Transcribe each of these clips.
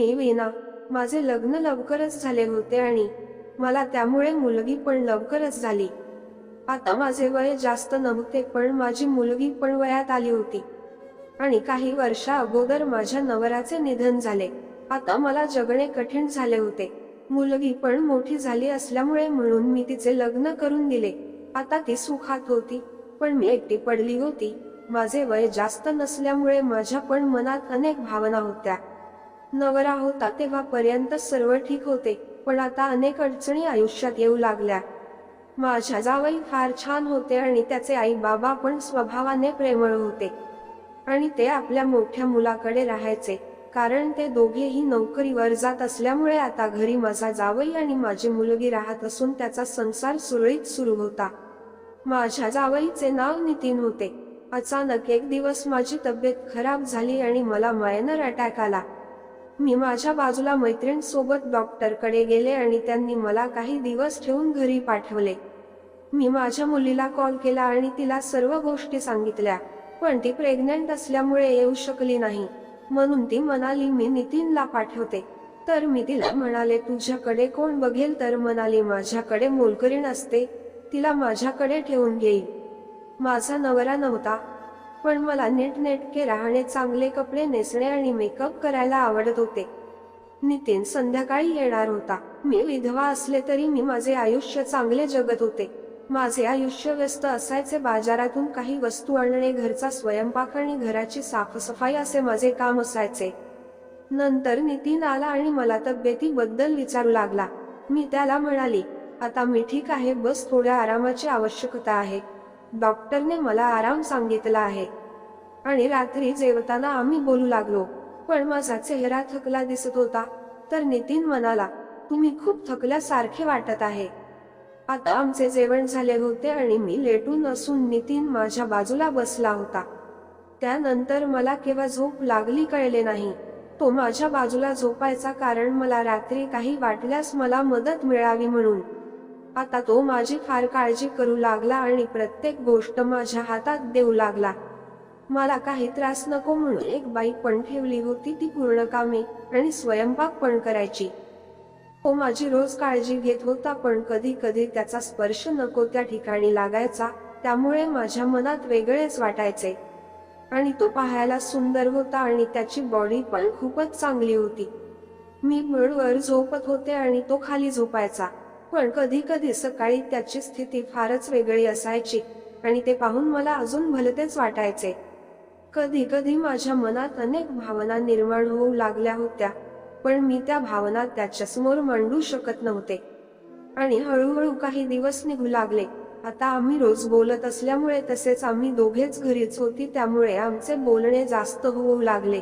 मी विना माझे लग्न लवकरच झाले होते आणि मला त्यामुळे मुलगी पण लवकरच झाली. आता माझे वय जास्त नव्हते पण माझी मुलगी पण वयात आली होती. आणि काही वर्षा अगोदर माझ्या नवऱ्याचे निधन झाले. आता मला जगणे कठीण झाले होते. मुलगी पण मोठी झाली असल्यामुळे म्हणून मी तिचे लग्न करून दिले. आता ती सुखात होती पण मी एकटी पडली होती. माझे वय जास्त नसल्यामुळे माझ्या पण मनात अनेक भावना होत्या. नवरा होता तेव्हापर्यंत सर्व ठीक होते पण आता अनेक अडचणी आयुष्यात येऊ लागल्या. माझ्या जावई फार छान होते आणि त्याचे आई बाबा पण स्वभावाने प्रेमळ होते. आणि ते आपल्या मोठ्या मुलाकडे राहायचे कारण ते दोघेही नोकरीवर जात असल्यामुळे आता घरी माझा जावई आणि माझी मुलगी राहत असून त्याचा संसार सुरळीत सुरू होता. माझ्या जावईचे नाव नितीन होते. अचानक एक दिवस माझी तब्येत खराब झाली आणि मला मायनर अटॅक आला. मी माझ्या बाजूला मैत्रिणसोबत डॉक्टरकडे गेले आणि त्यांनी मला काही दिवस ठेवून घरी पाठवले. मी माझ्या मुलीला कॉल केला आणि तिला सर्व गोष्टी सांगितल्या पण ती प्रेग्नंट असल्यामुळे येऊ शकली नाही. म्हणून ती म्हणाली मी नितीनला पाठवते. तर मी तिला म्हणाले तुझ्याकडे कोण बघेल? तर म्हणाली माझ्याकडे मोलकरीण असते. तिला माझ्याकडे ठेवून घेईल माझा नवरा नव्हता पण मला नीटनेटके राहणे चांगले कपडे नेसणे आणि मेकअप करायला आवडत होते. नितीन संध्याकाळी येणार होता. मी विधवा असले तरी मी माझे आयुष्य चांगले जगत होते. माझे आयुष्य व्यस्त असायचे. बाजारातून काही वस्तू आणणे घरचा स्वयंपाक आणि घराची साफसफाई असे माझे काम असायचे. नंतर नितीन आला आणि मला तब्येतीबद्दल विचारू लागला. मी त्याला म्हणाली आता मी ठीक आहे. बस थोड्या आरामाची आवश्यकता आहे. डॉक्टरने मला आराम सांगितला आहे. आणि रात्री जेवताना आम्ही बोलू लागलो. पण माझा चेहरा थकला दिसत होता. तर नितीन म्हणाला तुम्ही खूप थकल्यासारखे वाटत आहे. आता आमचे जेवण झाले होते आणि मी लेटून असून नितीन माझ्या बाजूला बसला होता. त्यानंतर मला केव्हा झोप लागली कळले नाही. तो माझ्या बाजूला झोपायचा कारण मला रात्री काही वाटल्यास मला मदत मिळावी म्हणून आता तो माझी फार काळजी करू लागला आणि प्रत्येक गोष्ट माझ्या हातात देऊ लागला. मला काही त्रास नको म्हणून एक बाई पण ठेवली होती ती पूर्ण कामे आणि स्वयंपाक पण करायची. तो माझी रोज काळजी घेत होता पण कधी कधी त्याचा स्पर्श नको त्या ठिकाणी लागायचा त्यामुळे माझ्या मनात वेगळेच वाटायचे. आणि तो पाहायला सुंदर होता आणि त्याची बॉडी पण खूपच चांगली होती. मी बेडवर झोपत होते आणि तो खाली झोपायचा. पण कधी कधी सकाळी त्याची स्थिती फारच वेगळी असायची आणि ते पाहून मला अजून भलतेच वाटायचे. कधी कधी माझ्या मनात अनेक भावना निर्माण होऊ लागल्या होत्या पण मी त्या भावना त्याच्यासमोर मांडू शकत नव्हते. आणि हळूहळू काही दिवस निघू लागले. आता आम्ही रोज बोलत असल्यामुळे तसेच आम्ही दोघेच घरीच होती त्यामुळे आमचे बोलणे जास्त होऊ लागले.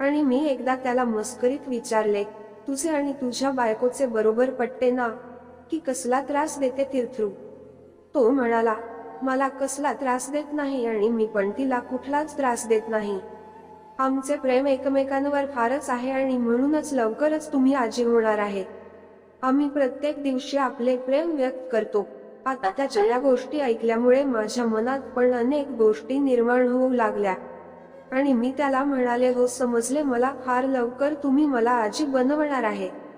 आणि मी एकदा त्याला मस्करीत विचारले तुझे आणि तुझ्या बायकोचे बरोबर पट्टे ना? की कसला त्रास देते तीर्थरू? तो म्हणाला मला कसला त्रास देत नाही आणि मी पण तिला कुठलाच त्रास देत नाही. आमचे प्रेम एकमेकांवर फारच आहे आणि म्हणूनच लवकरच तुम्ही आजी होणार आहे. आम्ही प्रत्येक दिवशी आपले प्रेम व्यक्त करतो. आता त्याच्या या गोष्टी ऐकल्यामुळे माझ्या मनात पण अनेक गोष्टी निर्माण होऊ लागल्या. आणि मी त्याला म्हणाले हो समजले मला फार लवकर तुम्ही मला आजी बनवणार आहे.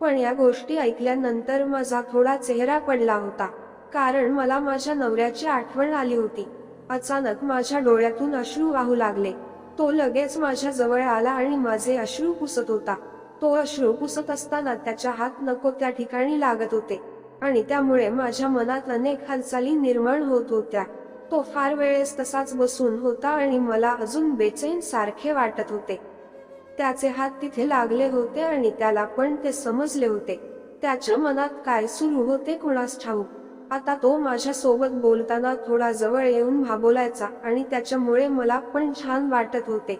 पण या गोष्टी ऐकल्यानंतर माझा थोडा चेहरा पडला होता. कारण मला माझ्या नवऱ्याची आठवण आली होती. अचानक माझ्या डोळ्यातून अश्रू वाहू लागले. तो लगेच माझ्या जवळ आला आणि माझे अश्रू पुसत होता. तो अश्रू पुसत असताना त्याच्या हात नको त्या ठिकाणी लागत होते. आणि त्यामुळे माझ्या मनात अनेक हालचाली निर्माण होत होत्या. तो फार वेळेस तसाच बसून होता आणि मला अजून बेचैन सारखे वाटत होते. त्याचे हात तिथे लागले होते आणि त्याला पण ते समजले होते. त्याच्या मनात काय सुरू होते कोणास ठाऊक. आता तो माझ्या सोबत बोलताना थोडा जवळ येऊन भाबोलायचा आणि त्याच्यामुळे मला पण छान वाटत होते.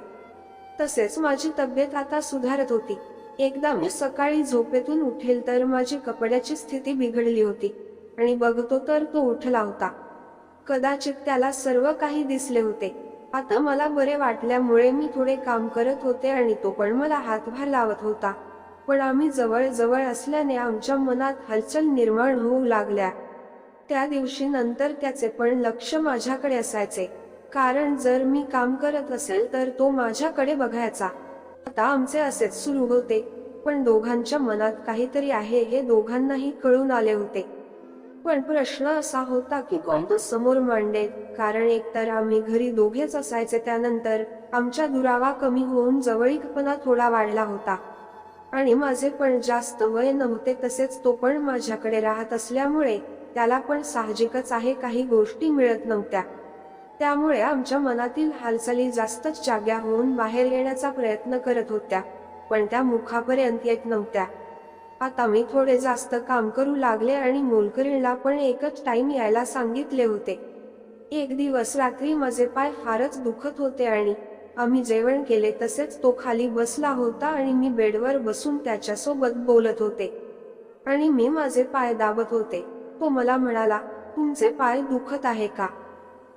तसेच माझी तब्येत आता सुधारत होती. एकदा मी सकाळी झोपेतून उठेल तर माझी कपड्याची स्थिती बिघडली होती. आणि बघतो तर तो उठला होता. कदाचित त्याला सर्व काही दिसले होते. आता मला बरे वाटल्यामुळे मी थोडे काम करत होते आणि तो पण मला हातभार लावत होता. पण आम्ही जवळ जवळ असल्याने आमच्या मनात हलचल निर्माण होऊ लागल्या. त्या दिवशी नंतर त्याचे पण लक्ष माझ्याकडे असायचे. कारण जर मी काम करत असेल तर तो माझ्याकडे बघायचा. आता आमचे असेच सुरू होते. पण दोघांच्या मनात काहीतरी आहे हे दोघांनाही कळून आले होते. पण प्रश्न असा होता की कोणतं समोर मांडे? कारण एकतर आम्ही घरी दोघेच असायचे त्यानंतर आमच्या दुरावा कमी होऊन जवळीकपणा थोडा वाढला होता. आणि माझे पण जास्त वय नव्हते तसेच तो पण माझ्याकडे राहत असल्यामुळे त्याला पण साहजिकच आहे काही गोष्टी मिळत नव्हत्या. त्यामुळे आमच्या मनातील हालचाली जास्तच जाग्या होऊन बाहेर येण्याचा प्रयत्न करत होत्या पण त्या मुखापर्यंत येत नव्हत्या. आता मी थोडे जास्त काम करू लागले आणि मोलकरीणला पण एकच टाईम यायला सांगितले होते. एक दिवस रात्री माझे पाय फारच दुखत होते आणि आम्ही जेवण केले तसेच तो खाली बसला होता आणि मी बेडवर बसून त्याच्यासोबत बोलत होते. आणि मी माझे पाय दाबत होते. तो मला म्हणाला तुमचे पाय दुखत आहे का?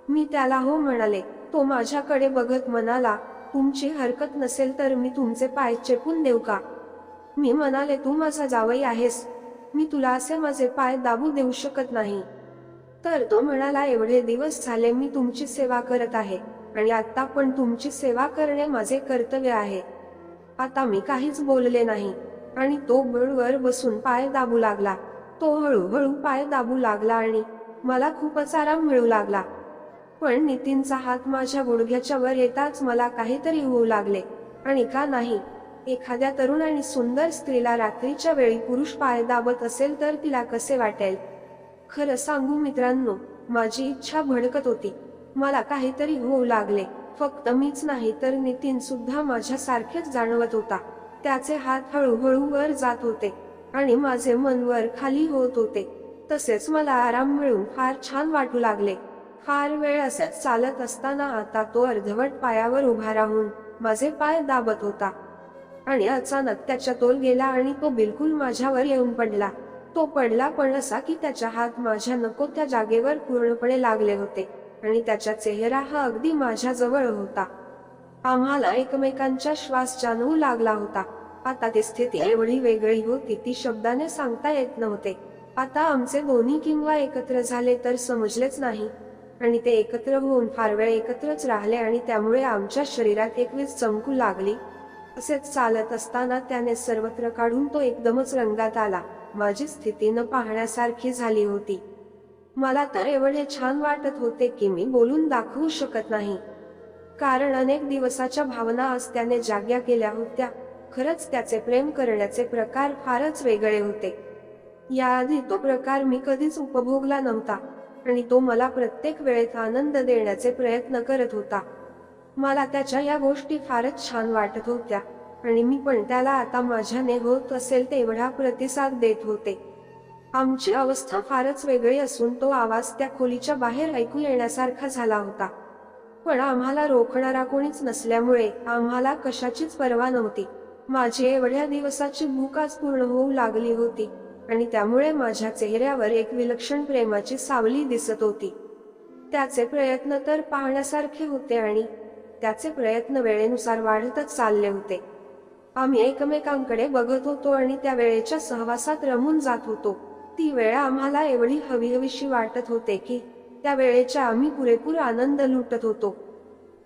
मी त्याला हो म्हणाले. तो माझ्याकडे बघत म्हणाला तुमची हरकत नसेल तर मी तुमचे पाय चेपून देऊ का? मी म्हणाले तू माझा जावई आहेस. मी तुला असे माझे पाय दाबू देऊ शकत नाही. तर तो म्हणाला एवढे दिवस झाले मी तुमची सेवा करत आहे आणि आता पण तुमची सेवा करणे माझे कर्तव्य आहे. आता मी काहीच बोलले नाही. आणि तो बळवर बसून पाय दाबू लागला. तो हळूहळू पाय दाबू लागला आणि मला खूपच आराम मिळू लागला. पण नितीनचा हात माझ्या गुडघ्याच्या वर येताच मला काहीतरी होऊ लागले आणि का नाही एखाद्या तरुण आणि सुंदर स्त्रीला रात्रीच्या वेळी पुरुष पाय दाबत असेल तर तिला कसे वाटेल? खरं सांगू मित्रांनो माझी इच्छा भडकत होती. मला काहीतरी होऊ लागले. फक्त मीच नाही तर नितीन सुद्धा माझ्यासारखेच जाणवत होता. त्याचे हात हळूहळू वर जात होते आणि माझे मन वर खाली होत होते. तसेच मला आराम मिळून फार छान वाटू लागले. फार वेळ असत चालत असताना आता तो अर्धवट पायावर उभा राहून माझे पाय दाबत होता. आणि अचानक त्याच्या तोल गेला आणि तो बिलकुल माझ्यावर येऊन पडला. तो पडला पण असा की त्याच्या हात माझ्या नको त्या जागेवर पूर्णपणे लागले होते आणि त्याचा चेहरा हा अगदी माझ्या जवळ होता. आम्हाला एकमेकांचा श्वास जाणवू लागला होता. आता ती स्थिती एवढी वेगळी होती ती शब्दाने सांगता येत नव्हते. आता आमचे दोन्ही किंवा एकत्र झाले तर समजलेच नाही. आणि ते एकत्र होऊन फार वेळ एकत्रच राहिले आणि त्यामुळे आमच्या शरीरात एक वीज चमकू लागली. असेच चालत असताना त्याने सर्वत्र काढून तो एकदमच रंगात आला. माझी स्थिती न पाहण्यासारखी झाली होती. मला तर एवढे छान वाटत होते की मी बोलून दाखवू शकत नाही. कारण अनेक दिवसाच्या भावना आज त्याने जाग्या केल्या होत्या. खरंच त्याचे प्रेम करण्याचे प्रकार फारच वेगळे होते. याआधी तो प्रकार मी कधीच उपभोगला नव्हता. आणि तो मला प्रत्येक वेळेत आनंद देण्याचे प्रयत्न करत होता. मला त्याच्या या गोष्टी फारच छान वाटत होत्या. आणि मी पण त्याला आता माझ्याने होत असेल तेवढा प्रतिसाद देत होते. आमची अवस्था फारच वेगळी असून तो आवाज त्या खोलीच्या बाहेर ऐकू येण्यासारखा झाला होता. पण आम्हाला रोखणारा कोणीच नसल्यामुळे आम्हाला कशाचीच पर्वा नव्हती. माझी एवढ्या दिवसाची भूक आज पूर्ण होऊ लागली होती आणि त्यामुळे माझ्या चेहऱ्यावर एक विलक्षण प्रेमाची सावली दिसत होती. त्याचे प्रयत्न तर पाहण्यासारखे होते आणि त्याचे प्रयत्न वेळेनुसार वाढतच चालले होते. आम्ही एकमेकांकडे बघत होतो आणि त्या वेळेच्या सहवासात रमून जात होतो. ती वेळ आम्हाला एवढी हवी हवीशी वाटत होते की त्या वेळेच्या आम्ही पुरेपूर आनंद लुटत होतो.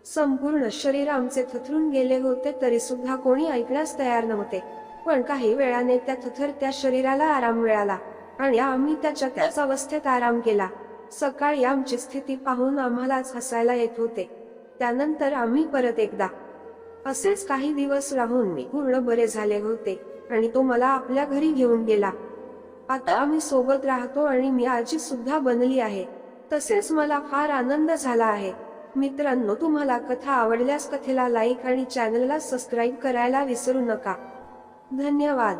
संपूर्ण शरीर आमचे थथरून गेले होते तरी सुद्धा कोणी ऐकण्यास तयार नव्हते. पण काही वेळाने त्या थथरत्या शरीराला आराम मिळाला आणि आम्ही त्याच्या त्याच अवस्थेत आराम केला. सकाळी आमची स्थिती पाहून आम्हालाच हसायला येत होते. त्यानंतर आम्ही परत एकदा. असेच काही दिवस राहून मी पूर्ण बरे झाले होते आणि तो मला आपल्या घरी घेऊन गेला. आता आम्ही सोबत राहतो आणि मी आजी सुद्धा बनली आहे. तसेच मला फार आनंद झाला आहे. मित्रांनो तुम्हाला कथा आवडल्यास कथेला लाईक आणि चॅनलला सबस्क्राईब करायला विसरू नका. धन्यवाद.